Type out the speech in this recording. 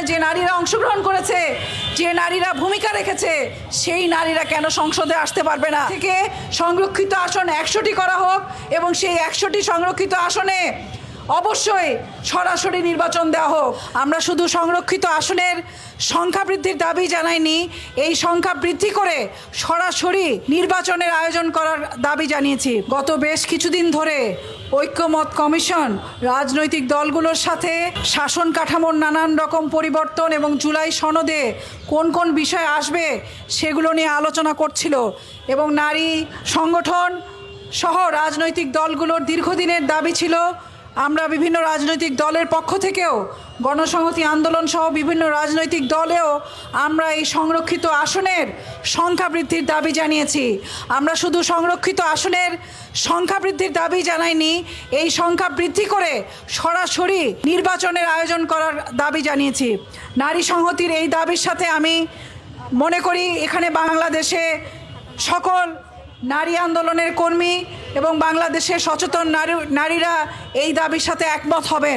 নির্বাচনে যে নারীরা অংশগ্রহণ করেছে, যে নারীরা ভূমিকা রেখেছে, সেই নারীরা কেন সংসদে আসতে পারবে না? থেকে সংরক্ষিত আসন একশোটি করা হোক এবং সেই একশোটি সংরক্ষিত আসনে অবশ্যই সরাসরি নির্বাচন দেওয়া হোক। আমরা শুধু সংরক্ষিত আসনের সংখ্যা বৃদ্ধির দাবি জানাইনি, এই সংখ্যা বৃদ্ধি করে সরাসরি নির্বাচনের আয়োজন করার দাবি জানিয়েছি। গত বেশ কিছুদিন ধরে ঐক্যমত কমিশন রাজনৈতিক দলগুলোর সাথে শাসন কাঠামোর নানান রকম পরিবর্তন এবং জুলাই সনদে কোন কোন বিষয় আসবে সেগুলো নিয়ে আলোচনা করছিল এবং নারী সংগঠন সহ রাজনৈতিক দলগুলোর দীর্ঘদিনের দাবি ছিল আমরা বিভিন্ন রাজনৈতিক দলের পক্ষ থেকেও গণসংহতি আন্দোলন সহ বিভিন্ন রাজনৈতিক দলেও আমরা এই সংরক্ষিত আসনের সংখ্যা বৃদ্ধির দাবি জানিয়েছি। আমরা শুধু সংরক্ষিত আসনের সংখ্যা বৃদ্ধির দাবি জানাইনি, এই সংখ্যা বৃদ্ধি করে সরাসরি নির্বাচনের আয়োজন করার দাবি জানিয়েছি। নারী সংহতির এই দাবির সাথে আমি মনে করি এখানে বাংলাদেশে সকল নারী আন্দোলনের কর্মী এবং বাংলাদেশের সচেতন নারী নারীরা এই দাবির সাথে একমত হবেন